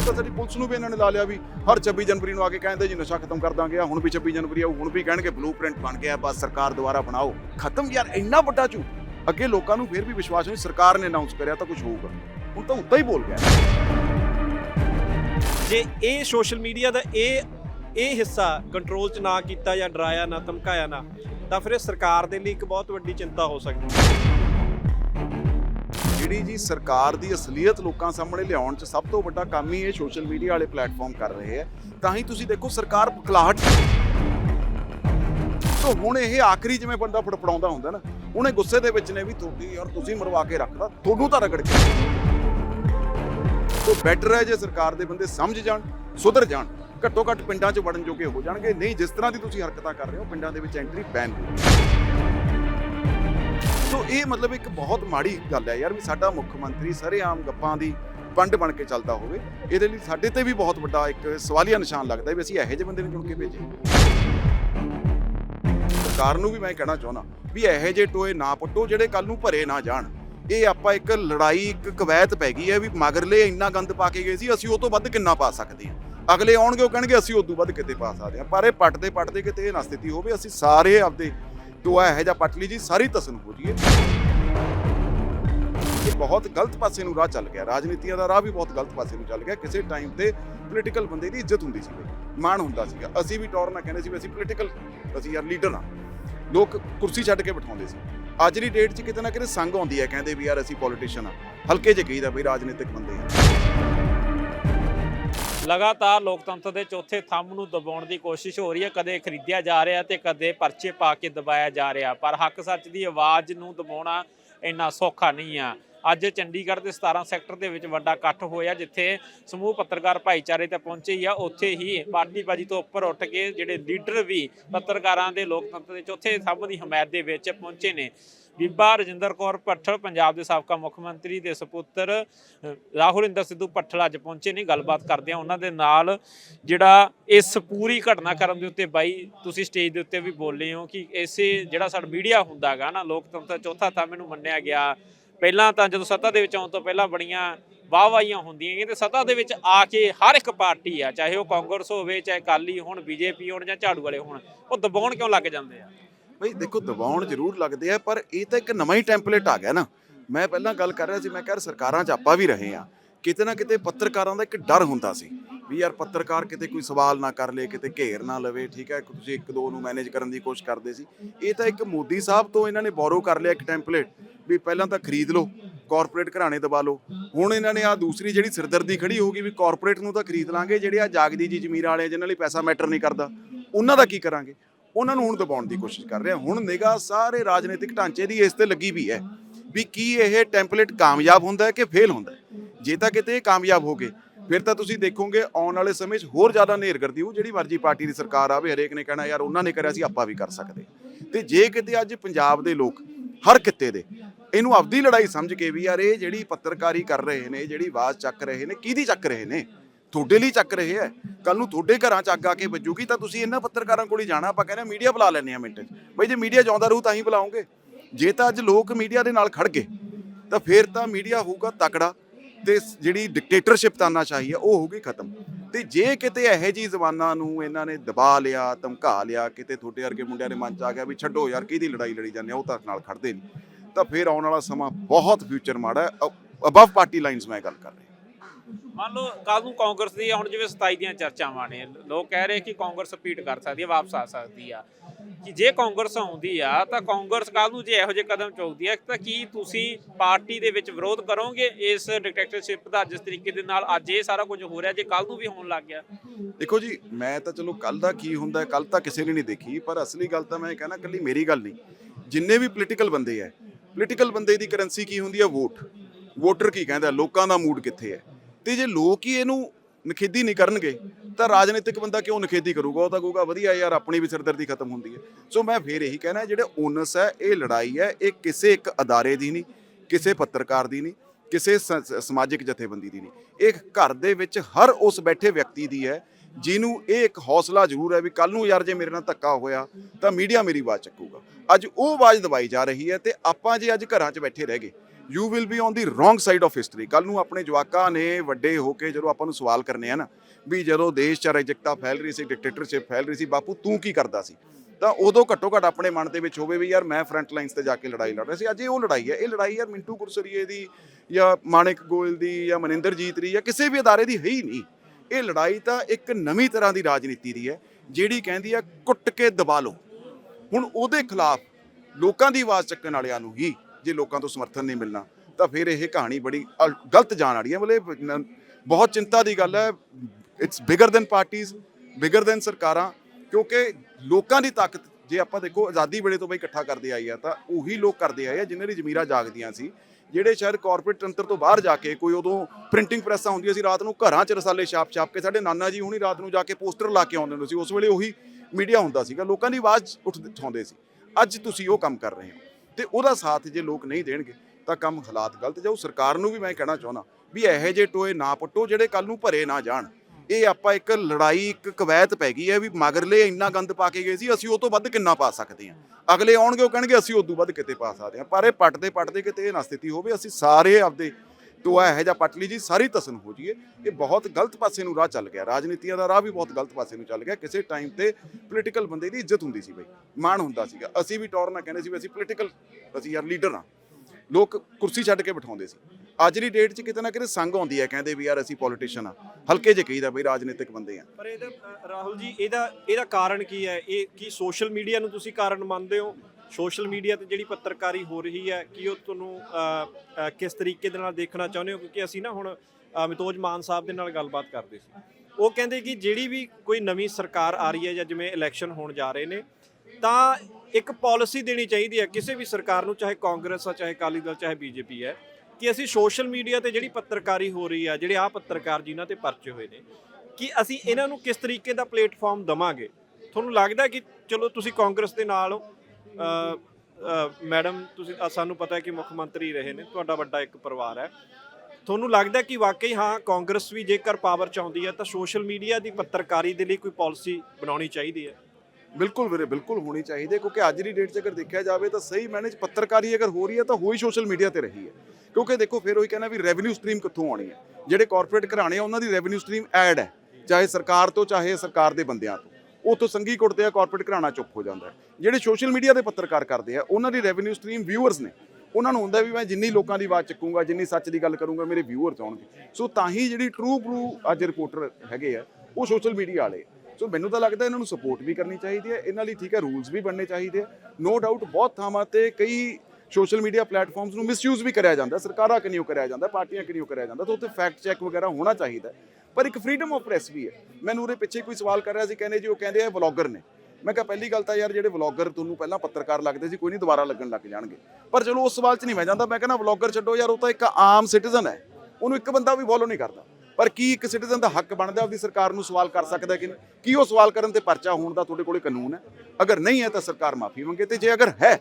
Speaker 1: ਤਾਂ ਸਾਡੀ ਪੁਲਿਸ ਨੂੰ ਵੀ ਇਹਨਾਂ ਨੇ ਲਾ ਲਿਆ ਵੀ ਹਰ 26 ਜਨਵਰੀ ਨੂੰ ਆ ਕੇ ਕਹਿੰਦੇ ਜੀ, ਨਸ਼ਾ ਖਤਮ ਕਰ ਦਾਂਗੇ। ਹੁਣ ਵੀ 26 ਜਨਵਰੀ ਆਊ ਹੁਣ ਵੀ ਕਹਿਣਗੇ ਬਲੂਪ੍ਰਿੰਟ ਬਣ ਗਿਆ, ਬਸ ਸਰਕਾਰ ਦੁਆਰਾ ਬਣਾਓ। ਖਤਮ ਯਾਰ, ਇੰਨਾ ਵੱਡਾ ਝੂਠ। ਅੱਗੇ ਲੋਕਾਂ ਨੂੰ ਫਿਰ ਵੀ ਵਿਸ਼ਵਾਸ ਨਹੀਂ, ਸਰਕਾਰ ਨੇ ਅਨਾਉਂਸ ਕਰਿਆ ਤਾਂ ਕੁਝ ਹੋਊਗਾ। ਹੁਣ ਤਾਂ ਉੱਦਾਂ ਹੀ ਬੋਲ ਗਿਆ।
Speaker 2: ਜੇ ਇਹ ਸੋਸ਼ਲ ਮੀਡੀਆ ਦਾ ਇਹ ਇਹ ਹਿੱਸਾ ਕੰਟਰੋਲ 'ਚ ਨਾ ਕੀਤਾ ਜਾਂ ਡਰਾਇਆ ਨਾ ਧਮਕਾਇਆ ਨਾ, ਤਾਂ ਫਿਰ ਇਹ ਸਰਕਾਰ ਦੇ ਲਈ ਇੱਕ ਬਹੁਤ ਵੱਡੀ ਚਿੰਤਾ ਹੋ ਸਕਦੀ ਹੈ।
Speaker 1: ਜਿਹੜੀ ਜੀ ਸਰਕਾਰ ਦੀ ਅਸਲੀਅਤ ਲੋਕਾਂ ਸਾਹਮਣੇ ਲਿਆਉਣ 'ਚ ਸਭ ਤੋਂ ਵੱਡਾ ਕੰਮ ਹੀ ਇਹ ਸੋਸ਼ਲ ਮੀਡੀਆ ਵਾਲੇ ਪਲੇਟਫਾਰਮ ਕਰ ਰਹੇ ਆ ਤਾਂ ਹੀ ਤੁਸੀਂ ਦੇਖੋ ਸਰਕਾਰ ਬੁਖਲਾਹਟ ਸੋ ਹੁਣ ਇਹ ਆਖਰੀ ਜਿਵੇਂ ਬੰਦਾ ਫੜਫੜਾਉਂਦਾ ਹੁੰਦਾ ਨਾ, ਉਹਨੇ ਗੁੱਸੇ ਦੇ ਵਿੱਚ ਨੇ ਵੀ ਤੁਹਾਡੀ ਯਾਰ ਤੁਸੀਂ ਮਰਵਾ ਕੇ ਰੱਖਦਾ ਤੁਹਾਨੂੰ ਤਾਂ ਰਗੜ ਕੇ ਸੋ ਬੈਟਰ ਹੈ ਜੇ ਸਰਕਾਰ ਦੇ ਬੰਦੇ ਸਮਝ ਜਾਣ, ਸੁਧਰ ਜਾਣ, ਘੱਟੋ ਘੱਟ ਪਿੰਡਾਂ 'ਚ ਵੜਨ ਜੋਗੇ ਹੋ ਜਾਣਗੇ। ਨਹੀਂ, ਜਿਸ ਤਰ੍ਹਾਂ ਦੀ ਤੁਸੀਂ ਹਰਕਤਾਂ ਕਰ ਰਹੇ ਹੋ, ਪਿੰਡਾਂ ਦੇ ਵਿੱਚ ਐਂਟਰੀ ਬੈਨ ਹੋ ਇਹ ਮਤਲਬ ਇੱਕ ਬਹੁਤ ਮਾੜੀ ਗੱਲ ਹੈ ਯਾਰ ਵੀ ਸਾਡਾ ਮੁੱਖ ਮੰਤਰੀ ਸਰੇਆਮ ਗੱਪਾਂ ਦੀ ਪੰਡ ਬਣ ਕੇ ਚੱਲਦਾ ਹੋਵੇ। ਇਹਦੇ ਲਈ ਸਾਡੇ ਤੇ ਵੀ ਬਹੁਤ ਵੱਡਾ ਇੱਕ ਸਵਾਲੀਆ ਨਿਸ਼ਾਨ ਲੱਗਦਾ ਵੀ ਅਸੀਂ ਇਹੋ ਜਿਹੇ ਬੰਦੇ ਨੂੰ ਚੁਣ ਕੇ ਭੇਜੇ ਸਰਕਾਰ ਨੂੰ ਵੀ ਮੈਂ ਕਹਿਣਾ ਚਾਹੁੰਦਾ ਵੀ ਇਹੋ ਜਿਹੇ ਟੋਏ ਨਾ ਪੁੱਟੋ ਜਿਹੜੇ ਕੱਲ ਨੂੰ ਭਰੇ ਨਾ ਜਾਣ। ਇਹ ਆਪਾਂ ਇੱਕ ਲੜਾਈ, ਇੱਕ ਕਵੈਤ ਪੈ ਗਈ ਹੈ ਵੀ ਮਗਰਲੇ ਇੰਨਾ ਗੰਦ ਪਾ ਕੇ ਗਏ ਸੀ, ਅਸੀਂ ਉਹ ਤੋਂ ਵੱਧ ਕਿੰਨਾ ਪਾ ਸਕਦੇ ਹਾਂ? ਅਗਲੇ ਆਉਣਗੇ, ਉਹ ਕਹਿਣਗੇ, ਅਸੀਂ ਉਦੋਂ ਵੱਧ ਕਿਤੇ ਪਾ ਸਕਦੇ ਹਾਂ। ਪਰ ਇਹ ਪੱਟਦੇ ਪੱਟਦੇ ਕਿਤੇ ਇਹ ਨਾ ਸਥਿਤੀ ਹੋਵੇ, ਅਸੀਂ ਸਾਰੇ ਆਪਦੇ ਜੋ ਇਹੋ ਜਿਹਾ ਪੱਟ ਲਈ ਜੀ, ਸਾਰੀ ਤਸਨ ਹੋ ਜੀਏ ਇਹ ਬਹੁਤ ਗਲਤ ਪਾਸੇ ਨੂੰ ਰਾਹ ਚੱਲ ਗਿਆ। ਰਾਜਨੀਤੀਆਂ ਦਾ ਰਾਹ ਵੀ ਬਹੁਤ ਗਲਤ ਪਾਸੇ ਨੂੰ ਚੱਲ ਗਿਆ। ਕਿਸੇ ਟਾਈਮ ਤੇ ਪੋਲੀਟੀਕਲ ਬੰਦੇ ਦੀ ਇੱਜ਼ਤ ਹੁੰਦੀ ਸੀ ਮਾਣ ਹੁੰਦਾ ਸੀਗਾ। ਅਸੀਂ ਵੀ ਟੌਰ ਨਾ ਕਹਿੰਦੇ ਸੀ ਵੀ ਅਸੀਂ ਪੋਲੀਟੀਕਲ ਅਸੀਂ ਯਾਰ ਲੀਡਰ ਆ ਲੋਕ ਕੁਰਸੀ ਛੱਡ ਕੇ ਬਿਠਾਉਂਦੇ ਸੀ। ਅੱਜ ਦੀ ਡੇਟ 'ਚ ਕਿਤੇ ਨਾ ਕਿਤੇ ਸੰਗ ਆਉਂਦੀ ਹੈ, ਕਹਿੰਦੇ ਵੀ ਯਾਰ ਅਸੀਂ ਪੋਲੀਟੀਸ਼ੀਅਨ ਆ ਹਲਕੇ 'ਚ ਕਹੀਦਾ ਵੀ ਰਾਜਨੀਤਿਕ ਬੰਦੇ ਆ।
Speaker 2: ਲਗਾਤਾਰ ਲੋਕਤੰਤਰ ਦੇ ਚੌਥੇ ਥੰਮ ਨੂੰ ਦਬਾਉਣ ਦੀ ਕੋਸ਼ਿਸ਼ ਹੋ ਰਹੀ ਹੈ। ਕਦੇ ਖਰੀਦਿਆ ਜਾ ਰਿਹਾ ਤੇ ਕਦੇ ਪਰਚੇ ਪਾ ਕੇ ਦਬਾਇਆ ਜਾ ਰਿਹਾ। ਪਰ ਹੱਕ ਸੱਚ ਦੀ ਆਵਾਜ਼ ਨੂੰ ਦਬਾਉਣਾ ਇੰਨਾ ਸੌਖਾ ਨਹੀਂ ਆ। ਅੱਜ ਚੰਡੀਗੜ੍ਹ ਦੇ 17 ਸੈਕਟਰ ਦੇ ਵਿੱਚ ਵੱਡਾ ਇਕੱਠ ਹੋਇਆ, ਜਿੱਥੇ ਸਮੂਹ ਪੱਤਰਕਾਰ ਭਾਈਚਾਰੇ ਤੇ ਪਹੁੰਚੇ ਹੀ ਆ। ਉੱਥੇ ਹੀ ਪਾਰਟੀਬਾਜੀ ਤੋਂ ਉੱਪਰ ਉੱਠ ਕੇ ਜਿਹੜੇ ਲੀਡਰ ਵੀ ਪੱਤਰਕਾਰਾਂ ਦੇ ਲੋਕਤੰਤਰ ਦੇ ਚੌਥੇ ਥੰਮ ਦੀ ਹਮਾਇਤ ਦੇ ਵਿੱਚ ਪਹੁੰਚੇ ਨੇ। ਬੀਬਾ ਰਜਿੰਦਰ ਕੌਰ ਭੱਠਲ ਪੰਜਾਬ ਦੇ ਸਾਬਕਾ ਮੁੱਖ ਮੰਤਰੀ ਦੇ ਸੁਪੁੱਤਰ ਅ, ਰਾਹੁਲ ਇੰਦਰ ਸਿੱਧੂ ਭੱਠਲ ਅੱਜ ਪਹੁੰਚੇ ਨੇ ਗੱਲਬਾਤ ਕਰਦੇ ਆ ਉਹਨਾਂ ਦੇ ਨਾਲ ਜਿਹੜਾ ਇਸ ਪੂਰੀ ਘਟਨਾਕ੍ਰਮ ਦੇ ਉੱਤੇ ਬਾਈ ਤੁਸੀਂ ਸਟੇਜ ਦੇ ਉੱਤੇ ਵੀ ਬੋਲੇ ਹੋ ਕਿ ਇਸੇ ਜਿਹੜਾ ਸਾਡਾ ਮੀਡੀਆ ਹੁੰਦਾਗਾ ਨਾ ਲੋਕਤੰਤਰ ਚੌਥਾ ਥੰਮ ਇਹਨੂੰ ਮੰਨਿਆ ਗਿਆ। ਪਹਿਲਾਂ ਤਾਂ ਜਦੋਂ ਸੱਤਾ ਦੇ ਵਿੱਚ ਆਉਣ ਤੋਂ ਪਹਿਲਾਂ ਬੜੀਆਂ ਵਾਹਵਾਹੀਆਂ ਹੁੰਦੀਆਂ ਗਈਆਂ ਤੇ ਸੱਤਾ ਦੇ ਵਿੱਚ ਆ ਕੇ ਹਰ ਇੱਕ ਪਾਰਟੀ ਆ ਚਾਹੇ ਉਹ ਕਾਂਗਰਸ ਹੋਵੇ ਚਾਹੇ ਅਕਾਲੀ ਹੋਣ ਬੀਜੇਪੀ ਹੋਣ ਜਾਂ ਝਾੜੂ ਵਾਲੇ ਹੋਣ ਉਹ ਦਬਾਉਣ ਕਿਉਂ ਲੱਗ ਜਾਂਦੇ ਆ?
Speaker 1: ਬਈ ਦੇਖੋ, ਦਬਾਉਣ ਜ਼ਰੂਰ ਲੱਗਦੇ ਆ, ਪਰ ਇਹ ਤਾਂ ਇੱਕ ਨਵਾਂ ਹੀ ਟੈਂਪਲੇਟ ਆ ਗਿਆ ਨਾ। ਮੈਂ ਪਹਿਲਾਂ ਗੱਲ ਕਰ ਰਿਹਾ ਸੀ, ਮੈਂ ਕਿਹਾ ਯਾਰ ਸਰਕਾਰਾਂ 'ਚ ਆਪਾਂ ਵੀ ਰਹੇ ਆ ਕਿਤੇ ਨਾ ਕਿਤੇ ਪੱਤਰਕਾਰਾਂ ਦਾ ਇੱਕ ਡਰ ਹੁੰਦਾ ਸੀ ਵੀ ਯਾਰ ਪੱਤਰਕਾਰ ਕਿਤੇ ਕੋਈ ਸਵਾਲ ਨਾ ਕਰ ਲੇ, ਕਿਤੇ ਘੇਰ ਨਾ ਲਵੇ, ਠੀਕ ਹੈ? ਤੁਸੀਂ ਇੱਕ ਦੋ ਨੂੰ ਮੈਨੇਜ ਕਰਨ ਦੀ ਕੋਸ਼ਿਸ਼ ਕਰਦੇ ਸੀ। ਇਹ ਤਾਂ ਇੱਕ ਮੋਦੀ ਸਾਹਿਬ ਤੋਂ ਇਹਨਾਂ ਨੇ ਬੋਰੋ ਕਰ ਲਿਆ ਇੱਕ ਟੈਂਪਲੇਟ ਵੀ ਪਹਿਲਾਂ ਤਾਂ ਖਰੀਦ ਲਓ ਕਾਰਪੋਰੇਟ ਘਰਾਣੇ ਦਬਾ ਲਓ। ਹੁਣ ਇਹਨਾਂ ਨੇ ਆ ਦੂਸਰੀ ਜਿਹੜੀ ਸਿਰਦਰਦੀ ਖੜੀ ਹੋ ਗਈ ਵੀ ਕਾਰਪੋਰੇਟ ਨੂੰ ਤਾਂ ਖਰੀਦ ਲਾਂਗੇ, ਜਿਹੜੇ ਆ ਜਾਗਦੀ ਜੀ ਜ਼ਮੀਰ ਵਾਲੇ ਜਿਨ੍ਹਾਂ ਲਈ ਪੈਸਾ ਮੈਟਰ ਨਹੀਂ ਕਰਦਾ, ਉਹਨਾਂ ਦਾ ਕੀ ਕਰਾਂਗੇ? ਉਹਨਾਂ ਨੂੰ ਹੁਣ ਦਬਾਉਣ ਦੀ ਕੋਸ਼ਿਸ਼ ਕਰ ਰਹੇ। ਹੁਣ ਨਿਗਾਹ ਸਾਰੇ ਰਾਜਨੀਤਿਕ ਢਾਂਚੇ ਦੀ ਇਸ ਤੇ ਲੱਗੀ ਵੀ ਹੈ ਵੀ ਕੀ ਇਹ ਟੈਂਪਲੇਟ ਕਾਮਯਾਬ ਹੁੰਦਾ ਹੈ ਕਿ ਫੇਲ ਹੁੰਦਾ ਹੈ। ਜੇ ਤਾਂ ਕਿਤੇ ਇਹ ਕਾਮਯਾਬ ਹੋ ਗਏ, ਫਿਰ ਤਾਂ ਤੁਸੀਂ ਦੇਖੋਗੇ ਆਉਣ ਵਾਲੇ ਸਮੇਂ 'ਚ ਹੋਰ ਜ਼ਿਆਦਾ ਨੇਰਗਰਦੀ ਹੋਊ, ਜਿਹੜੀ ਮਰਜ਼ੀ ਪਾਰਟੀ ਦੀ ਸਰਕਾਰ ਆਵੇ, ਹਰੇਕ ਨੇ ਕਹਿਣਾ, ਯਾਰ ਉਹਨਾਂ ਨੇ ਕਰਿਆ ਸੀ, ਆਪਾਂ ਵੀ ਕਰ ਸਕਦੇ ਤੇ ਜੇ ਕਿਤੇ ਅੱਜ ਪੰਜਾਬ ਦੇ ਲੋਕ, ਹਰ ਕਿੱਤੇ ਦੇ, ਇਹਨੂੰ ਆਪਦੀ ਲੜਾਈ ਸਮਝ ਕੇ ਵੀ ਯਾਰ ਇਹ ਜਿਹੜੀ ਪੱਤਰਕਾਰੀ ਕਰ ਰਹੇ ਨੇ, ਜਿਹੜੀ ਆਵਾਜ਼ ਚੱਕ ਰਹੇ ਨੇ, ਕਿਹਦੀ ਚੱਕ ਰਹੇ ਨੇ? ਤੁਹਾਡੇ ਲਈ ਚੱਕ ਰਹੇ ਹੈ ਕੱਲ ਨੂੰ ਤੁਹਾਡੇ ਘਰਾਂ ਚ ਅੱਗ ਆ ਕੇ ਵੱਜੂਗੀ, ਤਾਂ ਤੁਸੀਂ ਇਹਨਾਂ ਪੱਤਰਕਾਰਾਂ ਕੋਲ ਹੀ ਜਾਣਾ। ਆਪਾਂ ਕਹਿੰਦੇ ਮੀਡੀਆ ਬੁਲਾ ਲੈਂਦੇ ਆ ਮਿੰਟ 'ਚ। ਬਈ ਜੇ ਮੀਡੀਆ ਚਾਹੁੰਦਾ ਰਹੂ ਤਾਂ ਹੀ ਬੁਲਾਉਂਗੇ। ਜੇ ਤਾਂ ਅੱਜ ਲੋਕ ਮੀਡੀਆ ਦੇ ਨਾਲ ਖੜ ਗਏ, ਤਾਂ ਫਿਰ ਤਾਂ ਮੀਡੀਆ ਹੋਊਗਾ ਤਕੜਾ ਤੇ ਜਿਹੜੀ ਡਿਕਟੇਟਰਸ਼ਿਪ ਤਾਨਾਸ਼ਾਹੀ ਹੈ ਉਹ ਹੋਊਗੀ ਖਤਮ। ਤੇ ਜੇ ਕਿਤੇ ਇਹੋ ਜੀ ਜ਼ਬਾਨਾਂ ਨੂੰ ਇਹਨਾਂ ਨੇ ਦਬਾ ਲਿਆ, ਧਮਕਾ ਲਿਆ, ਕਿਤੇ ਤੁਹਾਡੇ ਵਰਗੇ ਮੁੰਡਿਆਂ ਦੇ ਮਨ ਚ ਆ ਗਿਆ ਵੀ ਛੱਡੋ ਯਾਰ, ਕਿਹਦੀ ਲੜਾਈ ਲੜੀ ਜਾਂਦੇ ਆ, ਉਹ ਤਾਂ ਨਾਲ ਖੜਦੇ ਨਹੀਂ। ਤਾਂ ਫਿਰ ਆਉਣ ਵਾਲਾ ਸਮਾਂ ਬਹੁਤ ਫਿਊਚਰ ਮਾੜਾ ਹੈ। ਅਬਵ ਪਾਰਟੀ ਲਾਈਨਸ ਮੈਂ ਗੱਲ ਕਰ ਰਿਹਾ।
Speaker 2: ਮੰਨ ਲਓ ਕੱਲ ਨੂੰ ਕਾਂਗਰਸ ਦੀ ਹੁਣ ਜਿਵੇਂ 27 ਦੀਆਂ ਚਰਚਾਵਾਂ ਨੇ, ਲੋਕ ਕਹਿ ਰਹੇ ਕਿ ਕਾਂਗਰਸ ਰਿਪੀਟ ਕਰ ਸਕਦੀ ਹੈ ਵਾਪਸ ਆ ਸਕਦੀ ਆ। ਕਿ ਜੇ ਕਾਂਗਰਸ ਆਉਂਦੀ ਆ, ਤਾਂ ਕਾਂਗਰਸ ਕੱਲ ਨੂੰ ਜੇ ਇਹੋ ਜਿਹੇ ਕਦਮ ਚੁੱਕਦੀ ਆ, ਤਾਂ ਕੀ ਤੁਸੀਂ ਪਾਰਟੀ ਦੇ ਵਿੱਚ ਵਿਰੋਧ ਕਰੋਗੇ ਇਸ ਡਿਕਟੇਟਰਸ਼ਿਪ ਦਾ, ਜਿਸ ਤਰੀਕੇ ਦੇ ਨਾਲ ਅੱਜ ਇਹ ਸਾਰਾ ਕੁਝ ਹੋ ਰਿਹਾ, ਜੇ ਕੱਲ ਨੂੰ ਵੀ ਹੋਣ ਲੱਗ ਗਿਆ?
Speaker 1: ਦੇਖੋ ਜੀ, ਮੈਂ ਤਾਂ ਚਲੋ ਕੱਲ ਦਾ ਕੀ ਹੁੰਦਾ ਕੱਲ ਤਾਂ ਕਿਸੇ ਨੇ ਨਹੀਂ ਦੇਖੀ, ਪਰ ਅਸਲੀ ਗੱਲ ਤਾਂ ਮੈਂ ਕਹਿੰਦਾ ਕੱਲੀ ਮੇਰੀ ਗੱਲ ਨਹੀਂ। ਜਿੰਨੇ ਵੀ ਪੋਲੀਟੀਕਲ ਬੰਦੇ ਐ ਪੋਲੀਟੀਕਲ ਬੰਦੇ ਦੀ ਕਰੰਸੀ ਕੀ ਹੁੰਦੀ ਹੈ ਵੋਟ ਵੋਟਰ ਕੀ ਕਹਿੰਦਾ? ਲੋਕਾਂ ਦਾ ਮੂਡ ਕਿੱਥੇ ਹੈ ਤੇ ਜੇ ਲੋਕ ਹੀ ਇਹਨੂੰ ਨਖੇਦੀ ਨਹੀਂ ਕਰਨਗੇ, ਤਾਂ ਰਾਜਨੀਤਿਕ ਬੰਦਾ ਕਿਉਂ ਨਖੇਦੀ ਕਰੂਗਾ? ਉਹ ਤਾਂ ਕਹੂਗਾ, ਵਧੀਆ ਯਾਰ, ਆਪਣੀ ਵੀ ਸਿਰਦਰਦੀ ਖਤਮ ਹੁੰਦੀ ਹੈ। ਸੋ ਮੈਂ ਫੇਰ ਇਹੀ ਕਹਿਣਾ, ਜਿਹੜੇ ਓਨਸ ਹੈ, ਇਹ ਲੜਾਈ ਹੈ, ਇਹ ਕਿਸੇ ਇੱਕ ਅਦਾਰੇ ਦੀ ਨਹੀਂ, ਕਿਸੇ ਪੱਤਰਕਾਰ ਦੀ ਨਹੀਂ, ਕਿਸੇ ਸ- ਸ- ਸਮਾਜਿਕ ਜਥੇਬੰਦੀ ਦੀ ਨਹੀਂ। ਇਹ ਘਰ ਦੇ ਵਿੱਚ ਹਰ ਉਸ ਬੈਠੇ ਵਿਅਕਤੀ ਦੀ ਹੈ, ਜਿਹਨੂੰ ਇਹ ਇੱਕ ਹੌਸਲਾ ਜ਼ਰੂਰ ਹੈ ਵੀ ਕੱਲ ਨੂੰ ਯਾਰ ਜੇ ਮੇਰੇ ਨਾਲ ਧੱਕਾ ਹੋਇਆ, ਤਾਂ ਮੀਡੀਆ ਮੇਰੀ ਆਵਾਜ਼ ਚੱਕੂਗਾ। ਅੱਜ ਉਹ ਆਵਾਜ਼ ਦਬਾਈ ਜਾ ਰਹੀ ਹੈ ਤੇ ਆਪਾਂ ਜੇ ਅੱਜ ਘਰਾਂ 'ਚ ਬੈਠੇ ਰਹਿ ਗਏ you will be on the wrong side of history ਕੱਲ ਨੂੰ ਆਪਣੇ ਜਵਾਕਾਂ ਨੇ ਵੱਡੇ ਹੋ ਕੇ ਜਦੋਂ ਆਪਾਂ ਨੂੰ ਸਵਾਲ ਕਰਨੇ ਆ ਨਾ, ਵੀ ਜਦੋਂ ਦੇਸ਼ 'ਚ ਅਰਾਜਕਤਾ ਫੈਲ ਰਹੀ ਸੀ ਡਿਕਟੇਟਰਸ਼ਿਪ ਫੈਲ ਰਹੀ ਸੀ, ਬਾਪੂ ਤੂੰ ਕੀ ਕਰਦਾ ਸੀ? ਤਾਂ ਉਦੋਂ ਘੱਟੋ ਘੱਟ ਆਪਣੇ ਮਨ ਦੇ ਵਿੱਚ ਹੋਵੇ ਵੀ ਯਾਰ ਮੈਂ ਫਰੰਟ ਲਾਈਨਸ ਤੇ ਜਾ ਕੇ ਲੜਾਈ ਲੜ ਰਿਹਾ ਸੀ। ਅੱਜ ਇਹ ਉਹ ਲੜਾਈ ਹੈ। ਇਹ ਲੜਾਈ ਯਾਰ ਮਿੰਟੂ ਗੁਰਸਰੀਏ ਦੀ ਜਾਂ ਮਾਣਿਕ ਗੋਇਲ ਦੀ ਜਾਂ ਮਨਿੰਦਰਜੀਤ ਦੀ ਜਾਂ ਕਿਸੇ ਵੀ ਅਦਾਰੇ ਦੀ ਹੈ ਹੀ ਨਹੀਂ। ਇਹ ਲੜਾਈ ਤਾਂ ਇੱਕ ਨਵੀਂ ਤਰ੍ਹਾਂ ਦੀ ਰਾਜਨੀਤੀ ਦੀ ਹੈ, ਜਿਹੜੀ ਕਹਿੰਦੀ ਆ ਕੁੱਟ ਕੇ ਦਬਾ ਲਓ। ਹੁਣ ਉਹਦੇ ਖਿਲਾਫ ਲੋਕਾਂ ਦੀ ਆਵਾਜ਼ ਚੱਕਣ ਵਾਲਿਆਂ ਨੂੰ ਹੀ ਜੇ ਲੋਕਾਂ ਤੋਂ ਸਮਰਥਨ ਨਹੀਂ ਮਿਲਣਾ, ਤਾਂ ਫਿਰ ਇਹ ਕਹਾਣੀ ਬੜੀ ਅਲ- ਗਲਤ ਜਾਣ ਵਾਲੀ ਹੈ। ਮਤਲਬ ਨ- ਬਹੁਤ ਚਿੰਤਾ ਦੀ ਗੱਲ ਹੈ। ਇਟਸ ਬਿਗਰ ਦੈਨ ਪਾਰਟੀਆਂ ਬਿਗਰ ਦੈਨ ਸਰਕਾਰਾਂ, ਕਿਉਂਕਿ ਲੋਕਾਂ ਦੀ ਤਾਕਤ, ਜੇ ਆਪਾਂ ਦੇਖੋ ਆਜ਼ਾਦੀ ਵੇਲੇ ਤੋਂ ਬਈ ਇਕੱਠਾ ਕਰਦੇ ਆਈ ਆ, ਤਾਂ ਉਹੀ ਲੋਕ ਕਰਦੇ ਆਏ ਆ ਜਿਨ੍ਹਾਂ ਦੀ ਜ਼ਮੀਰਾਂ ਜਾਗਦੀਆਂ ਸੀ। ਜਿਹੜੇ ਸ਼ਾਇਦ ਕਾਰਪੋਰੇਟ ਤੰਤਰ ਤੋਂ ਬਾਹਰ ਜਾ ਕੇ ਕੋਈ ਉਦੋਂ ਪ੍ਰਿੰਟਿੰਗ ਪ੍ਰੈਸਾਂ ਹੁੰਦੀਆਂ ਸੀ, ਰਾਤ ਨੂੰ ਘਰਾਂ 'ਚ ਰਸਾਲੇ ਛਾਪ ਛਾਪ ਕੇ ਸਾਡੇ ਨਾਨਾ ਜੀ ਹੁਣੀ ਰਾਤ ਨੂੰ ਜਾ ਕੇ ਪੋਸਟਰ ਲਾ ਕੇ ਆਉਂਦੇ ਹੁੰਦੇ ਸੀ। ਉਸ ਵੇਲੇ ਉਹੀ ਮੀਡੀਆ ਹੁੰਦਾ ਸੀਗਾ। ਲੋਕਾਂ ਦੀ ਆਵਾਜ਼ ਉੱਠ, ਉਠਾਉਂਦੇ ਸੀ। ਅੱਜ ਤੁਸੀਂ ਉਹ ਕੰਮ ਕਰ ਰਹੇ ਹੋ। ਤੇ ਉਹਦਾ ਸਾਥ ਜੇ ਲੋਕ ਨਹੀਂ ਦੇਣਗੇ, ਤਾਂ ਕੰਮ ਹਾਲਾਤ ਗਲਤ ਜਾਊ। ਸਰਕਾਰ ਨੂੰ ਵੀ ਮੈਂ ਕਹਿਣਾ ਚਾਹੁੰਦਾ ਵੀ ਇਹੋ ਜਿਹੇ ਟੋਏ ਨਾ ਪੱਟੋ ਜਿਹੜੇ ਕੱਲ ਨੂੰ ਭਰੇ ਨਾ ਜਾਣ। ਇਹ ਆਪਾਂ ਇੱਕ ਲੜਾਈ, ਇੱਕ ਕਵੈਤ ਪੈ ਗਈ ਹੈ ਵੀ ਮਗਰਲੇ ਇੰਨਾ ਗੰਦ ਪਾ ਕੇ ਗਏ ਸੀ, ਅਸੀਂ ਉਹ ਤੋਂ ਵੱਧ ਕਿੰਨਾ ਪਾ ਸਕਦੇ ਹਾਂ? ਅਗਲੇ ਆਉਣਗੇ, ਉਹ ਕਹਿਣਗੇ, ਅਸੀਂ ਉਦੋਂ ਵੱਧ ਕਿਤੇ ਪਾ ਸਕਦੇ ਹਾਂ। ਪਰ ਇਹ ਪੱਟਦੇ ਪੱਟਦੇ ਕਿਤੇ ਇਹ ਨਾ ਸਥਿਤੀ ਹੋਵੇ, ਅਸੀਂ ਸਾਰੇ ਆਪਦੇ ਟੋਆ ਇਹੋ ਜਿਹਾ ਪੱਟ ਜੀ, ਸਾਰੀ ਤਸਨ ਹੋ ਜੀਏ। ਇਹ ਬਹੁਤ ਗਲਤ ਪਾਸੇ ਨੂੰ ਰਾਹ ਚੱਲ ਗਿਆ। ਰਾਜਨੀਤੀਆਂ ਦਾ ਰਾਹ ਵੀ ਬਹੁਤ ਗਲਤ ਪਾਸੇ ਨੂੰ ਚੱਲ ਗਿਆ। ਕਿਸੇ ਟਾਈਮ ਤੇ ਪੋਲੀਟੀਕਲ ਬੰਦੇ ਦੀ ਇੱਜ਼ਤ ਹੁੰਦੀ ਸੀ ਬਈ, ਮਾਣ ਹੁੰਦਾ ਸੀਗਾ। ਅਸੀਂ ਵੀ ਟੌਰ ਨਾਲ ਕਹਿੰਦੇ ਸੀ ਵੀ ਅਸੀਂ ਪੋਲੀਟੀਕਲ ਅਸੀਂ ਯਾਰ ਲੀਡਰ ਹਾਂ। ਲੋਕ ਕੁਰਸੀ ਛੱਡ ਕੇ ਬਿਠਾਉਂਦੇ ਸੀ। ਅੱਜ ਦੀ ਡੇਟ 'ਚ ਕਿਤੇ ਨਾ ਕਿਤੇ ਸੰਗ ਆਉਂਦੀ ਹੈ, ਕਹਿੰਦੇ ਵੀ ਯਾਰ ਅਸੀਂ ਪੋਲੀਟੀਸ਼ੀਅਨ ਆ ਹਲਕੇ ਜੇ ਕਹੀਦਾ ਬਈ ਰਾਜਨੀਤਿਕ ਬੰਦੇ ਆ।
Speaker 3: ਪਰ ਇਹਦਾ ਰਾਹੁਲ ਜੀ, ਇਹਦਾ ਇਹਦਾ ਕਾਰਨ ਕੀ ਹੈ? ਇਹ ਕੀ ਸੋਸ਼ਲ ਮੀਡੀਆ ਨੂੰ ਤੁਸੀਂ ਕਾਰਨ ਮੰਨਦੇ ਹੋ? ਸੋਸ਼ਲ ਮੀਡੀਆ ਤੇ ਜਿਹੜੀ ਪੱਤਰਕਾਰੀ ਹੋ ਰਹੀ ਹੈ, ਕੀ ਉਹ ਤੁਹਾਨੂੰ ਕਿਸ ਤਰੀਕੇ ਦੇ ਨਾਲ ਦੇਖਣਾ ਚਾਹੁੰਦੇ ਹੋ? ਕਿਉਂਕਿ ਅਸੀਂ ਨਾ ਹੁਣ ਮਿਤੋਜ ਮਾਨ ਸਾਹਿਬ ਦੇ ਨਾਲ ਗੱਲਬਾਤ ਕਰਦੇ ਸੀ। ਉਹ ਕਹਿੰਦੇ ਕਿ ਜਿਹੜੀ ਵੀ ਕੋਈ ਨਵੀਂ ਸਰਕਾਰ ਆ ਰਹੀ ਹੈ ਜਾਂ ਜਿਵੇਂ ਇਲੈਕਸ਼ਨ ਹੋਣ ਜਾ ਰਹੇ ਨੇ, ਤਾਂ ਇੱਕ ਪਾਲਿਸੀ ਦੇਣੀ ਚਾਹੀਦੀ ਹੈ ਕਿਸੇ ਵੀ ਸਰਕਾਰ ਨੂੰ, ਚਾਹੇ ਕਾਂਗਰਸ ਆ, ਚਾਹੇ ਅਕਾਲੀ ਦਲ, ਚਾਹੇ ਬੀਜੇਪੀ ਹੈ, ਕਿ ਅਸੀਂ ਸੋਸ਼ਲ ਮੀਡੀਆ ਤੇ ਜਿਹੜੀ ਪੱਤਰਕਾਰੀ ਹੋ ਰਹੀ ਆ, ਜਿਹੜੇ ਆ ਪੱਤਰਕਾਰ ਜਿਨ੍ਹਾਂ ਤੇ ਪਰਚੇ ਹੋਏ ਨੇ, ਕਿ ਅਸੀਂ ਇਹਨਾਂ ਨੂੰ ਕਿਸ ਤਰੀਕੇ ਦਾ ਪਲੇਟਫਾਰਮ ਦਵਾਂਗੇ? ਤੁਹਾਨੂੰ ਲੱਗਦਾ ਕਿ ਚਲੋ ਤੁਸੀਂ ਕਾਂਗਰਸ ਦੇ ਨਾਲ ਹੋ ਮੈਡਮ, ਤੁਸੀਂ ਸਾਨੂੰ ਪਤਾ ਹੈ ਕਿ ਮੁੱਖ ਮੰਤਰੀ ਰਹੇ ਨੇ, ਤੁਹਾਡਾ ਵੱਡਾ ਇੱਕ ਪਰਿਵਾਰ ਹੈ। ਤੁਹਾਨੂੰ ਲੱਗਦਾ ਕਿ ਵਾਕਈ ਹਾਂ, ਕਾਂਗਰਸ ਵੀ ਜੇਕਰ ਪਾਵਰ ਚ ਆਉਂਦੀ ਹੈ ਤਾਂ ਸੋਸ਼ਲ ਮੀਡੀਆ ਦੀ ਪੱਤਰਕਾਰੀ ਦੇ ਲਈ ਕੋਈ ਪਾਲਿਸੀ ਬਣਾਉਣੀ ਚਾਹੀਦੀ ਹੈ?
Speaker 1: ਬਿਲਕੁਲ ਵੀਰੇ, ਬਿਲਕੁਲ ਹੋਣੀ ਚਾਹੀਦੀ ਹੈ, ਕਿਉਂਕਿ ਅੱਜ ਦੀ ਡੇਟ 'ਚ ਅਗਰ ਦੇਖਿਆ ਜਾਵੇ ਤਾਂ ਸਹੀ ਮੈਨੇਜ ਪੱਤਰਕਾਰੀ ਅਗਰ ਹੋ ਰਹੀ ਹੈ ਤਾਂ ਹੋਈ ਸੋਸ਼ਲ ਮੀਡੀਆ ਤੇ ਰਹੀ ਹੈ। ਕਿਉਂਕਿ ਦੇਖੋ, ਫਿਰ ਉਹੀ ਕਹਿੰਦਾ ਵੀ ਰੈਵਨਿਊ ਸਟਰੀਮ ਕਿੱਥੋਂ ਆਉਣੀ ਹੈ? ਜਿਹੜੇ ਕਾਰਪੋਰੇਟ ਘਰਾਣੇ ਆ, ਉਹਨਾਂ ਦੀ ਰੈਵਨਿਊ ਸਟਰੀਮ ਐਡ ਹੈ, ਚਾਹੇ ਸਰਕਾਰ ਤੋਂ, ਚਾਹੇ ਸਰਕਾਰ ਦੇ ਬੰਦਿਆਂ ਤੋਂ। ਉਤੋਂ ਸੰਗੀ ਕੁੱਟਦੇ ਆ ਕਾਰਪੋਰੇਟ ਘਰਾਣਾ ਚੁੱਪ ਹੋ ਜਾਂਦਾ ਜਿਹੜੇ ਸੋਸ਼ਲ ਮੀਡੀਆ ਤੇ ਪੱਤਰਕਾਰ ਕਰਦੇ ਆ, ਉਹਨਾਂ ਦੀ ਰੈਵਨਿਊ ਸਟਰੀਮ ਵਿਊਅਰਸ ਨੇ। ਉਹਨਾਂ ਨੂੰ ਹੁੰਦਾ ਵੀ ਮੈਂ ਜਿੰਨੀ ਲੋਕਾਂ ਦੀ ਆਵਾਜ਼ ਚੱਕੂੰਗਾ, ਜਿੰਨੀ ਸੱਚ ਦੀ ਗੱਲ ਕਰੂੰਗਾ, ਮੇਰੇ ਵਿਊਅਰ ਚਾਹਣਗੇ ਸੋ ਤਾਂ ਹੀ ਜਿਹੜੀ ਟਰੂ ਬਲੂ ਅੱਜ ਰਿਪੋਰਟਰ ਹੈਗੇ ਆ, ਉਹ ਸੋਸ਼ਲ ਮੀਡੀਆ ਵਾਲੇ ਸੋ ਮੈਨੂੰ ਤਾਂ ਲੱਗਦਾ ਇਹਨਾਂ ਨੂੰ ਸਪੋਰਟ ਵੀ ਕਰਨੀ ਚਾਹੀਦੀ ਹੈ, ਇਹਨਾਂ ਲਈ ਠੀਕ ਹੈ ਰੂਲਸ ਵੀ ਬਣਨੇ ਚਾਹੀਦੇ ਆ। ਨੋ ਡਾਊਟ ਬਹੁਤ ਥਾਵਾਂ ਤੇ ਕਈ ਸੋਸ਼ਲ ਮੀਡੀਆ ਪਲੇਟਫਾਰਮਸ ਨੂੰ ਮਿਸਯੂਜ਼ ਵੀ ਕਰਿਆ ਜਾਂਦਾ, ਸਰਕਾਰਾਂ ਕਿਨਿਓ ਕਰਿਆ ਜਾਂਦਾ, ਪਾਰਟੀਆਂ ਕਿਨਿਓ ਕਰਿਆ ਜਾਂਦਾ, ਤਾਂ ਉੱਥੇ ਫੈਕਟ ਚੈੱਕ ਵਗੈਰਾ ਹੋਣਾ ਚਾਹੀਦਾ ਪਰ ਇੱਕ ਫਰੀडम ਆਫ ਪ੍ਰੈਸ ਵੀ ਹੈ। ਮੈਨੂੰ ਉਹਦੇ ਪਿੱਛੇ ਕੋਈ ਸਵਾਲ ਕਰ ਰਿਹਾ ਸੀ, ਕਹਿੰਦੇ ਜੀ ਉਹ ਕਹਿੰਦੇ ਆ ਵਲੌਗਰ ਨੇ। ਮੈਂ ਕਿਹਾ ਪਹਿਲੀ ਗੱਲ ਤਾਂ ਯਾਰ ਜਿਹੜੇ ਵਲੌਗਰ ਤੁਹਾਨੂੰ ਪਹਿਲਾਂ ਪੱਤਰਕਾਰ ਲੱਗਦੇ ਸੀ, ਕੋਈ ਨਹੀਂ ਦੁਬਾਰਾ ਲੱਗਣ ਲੱਗ ਜਾਣਗੇ। ਪਰ ਚਲੋ ਉਸ ਸਵਾਲ 'ਚ ਨਹੀਂ ਮੈਂ ਜਾਂਦਾ, ਮੈਂ ਕਹਿੰਦਾ ਵਲੌਗਰ ਛੱਡੋ ਯਾਰ, ਉਹ ਤਾਂ ਇੱਕ ਆਮ ਸਿਟੀਜ਼ਨ ਹੈ। ਉਹਨੂੰ ਇੱਕ ਬੰਦਾ ਵੀ ਫੋਲੋ ਨਹੀਂ ਕਰਦਾ। ਪਰ ਕੀ ਇੱਕ ਸਿਟੀਜ਼ਨ ਦਾ ਹੱਕ ਬਣਦਾ, ਆਪਦੀ ਸਰਕਾਰ ਨੂੰ ਸਵਾਲ ਕਰ ਸਕਦਾ ਕਿ ਨਹੀਂ? ਕੀ ਉਹ ਸਵਾਲ ਕਰਨ ਤੇ ਪਰਚਾ ਹੋਣ ਦਾ ਤੁਹਾਡੇ ਕੋਲੇ ਕਾਨੂੰਨ ਹੈ? ਅਗਰ ਨਹੀਂ ਹੈ ਤਾਂ ਸਰਕਾਰ ਮਾਫੀ ਮੰਗੇ ਤੇ ਜੇ ਅਗਰ ਹੈ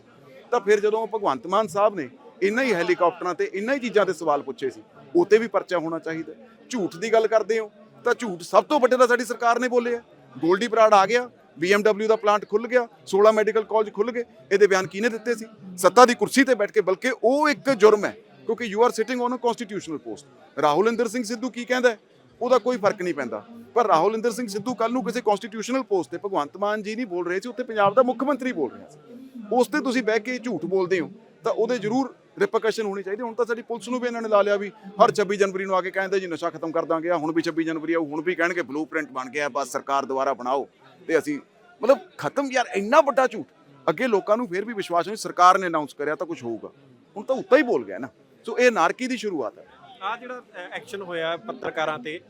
Speaker 1: ਤਾਂ ਫਿਰ ਜਦੋਂ ਭਗਵੰਤ ਮਾਨ ਸਾਹਿਬ ਨੇ ਇਨ੍ਹਾਂ ਹੀ ਹੈਲੀਕਾਪਟਰਾਂ ਤੇ ਇੰਨਾ ਹੀ ਚੀਜ਼ਾਂ ਤੇ ਸਵਾਲ ਪੁੱਛੇ ਸੀ ਉਤੇ ਵੀ ਪਰਚਾ ਹੋਣਾ ਚਾਹੀਦਾ ਝੂਠ ਦੀ ਗੱਲ ਕਰਦੇ ਹੋ, ਤਾਂ ਝੂਠ ਸਭ ਤੋਂ ਵੱਡੇ ਤਾਂ ਸਾਡੀ ਸਰਕਾਰ ਨੇ ਬੋਲੇ ਬੋਲਿਆ ਗੋਲਡੀ ਬਰਾੜ ਆ ਗਿਆ BMW ਦਾ ਪਲਾਂਟ ਖੁੱਲ ਗਿਆ 16 ਮੈਡੀਕਲ ਕਾਲਜ ਖੁੱਲ ਗਏ, ਇਹਦੇ ਬਿਆਨ ਕਿਹਨੇ ਦਿੱਤੇ ਸੀ? ਸੱਤਾ ਦੀ ਕੁਰਸੀ ਤੇ ਬੈਠ ਕੇ, ਬਲਕਿ ਉਹ ਇੱਕ ਜੁਰਮ ਹੈ, ਕਿਉਂਕਿ you are sitting on a constitutional post Rahul Inder Singh Sidhu ਕੀ ਕਹਿੰਦਾ ਉਹਦਾ ਕੋਈ ਫ਼ਰਕ ਨਹੀਂ ਪੈਂਦਾ। ਪਰ ਰਾਹੁਲ ਇੰਦਰ ਸਿੰਘ ਸਿੱਧੂ ਕੱਲ ਨੂੰ ਕਿਸੇ ਕਨਸਟੀਟਿਊਸ਼ਨਲ ਪੋਸਟ ਤੇ ਭਗਵੰਤ ਮਾਨ ਜੀ ਨਹੀਂ ਬੋਲ ਰਹੇ ਸੀ, ਉੱਥੇ ਪੰਜਾਬ ਦਾ ਮੁੱਖ ਮੰਤਰੀ ਬੋਲ ਰਿਹਾ ਸੀ। ਉਸ ਤੇ ਤੁਸੀਂ ਬਹਿ ਕੇ ਝੂਠ ਬੋਲਦੇ ਹੋ, ਤਾਂ ਉਹਦੇ ਜ਼ਰੂਰ ਰਿਪਰਕਸ਼ਨ ਹੋਣੀ ਚਾਹੀਦੀ। ਹੁਣ ਤਾਂ ਸਾਡੀ ਪੁਲਿਸ ਨੂੰ ਵੀ ਇਹਨਾਂ ਨੇ ਲਾ ਲਿਆ ਵੀ ਹਰ 26 ਜਨਵਰੀ ਨੂੰ ਆ ਕੇ ਕਹਿੰਦੇ ਜੀ, ਨਸ਼ਾ ਖਤਮ ਕਰ ਦਾਂਗੇ ਆਹ ਹੁਣ ਵੀ 26 ਜਨਵਰੀ ਆਊ ਹੁਣ ਵੀ ਕਹਿਣਗੇ ਬਲੂਪ੍ਰਿੰਟ ਬਣ ਗਿਆ, ਬਸ ਸਰਕਾਰ ਦੁਆਰਾ ਬਣਾਓ। ਤੇ ਅਸੀਂ ਮਤਲਬ ਖਤਮ ਯਾਰ, ਇੰਨਾ ਵੱਡਾ ਝੂਠ। ਅੱਗੇ ਲੋਕਾਂ ਨੂੰ ਫੇਰ ਵੀ ਵਿਸ਼ਵਾਸ ਨਹੀਂ ਸਰਕਾਰ ਨੇ ਅਨਾਉਂਸ ਕਰਿਆ ਤਾਂ ਕੁਝ ਹੋਊਗਾ। ਹੁਣ ਤਾਂ ਉੱਤਾ ਹੀ ਬੋਲ ਗਿਆ ਨਾ। ਸੋ ਇਹ ਨਾਰਕੀ ਦੀ ਸ਼ੁਰੂਆਤ ਹੈ।
Speaker 3: ਆ ਜਿਹੜਾ ਐਕਸ਼ਨ ਹੋਇਆ ਪੱਤਰਕਾਰਾਂ ਤੇ,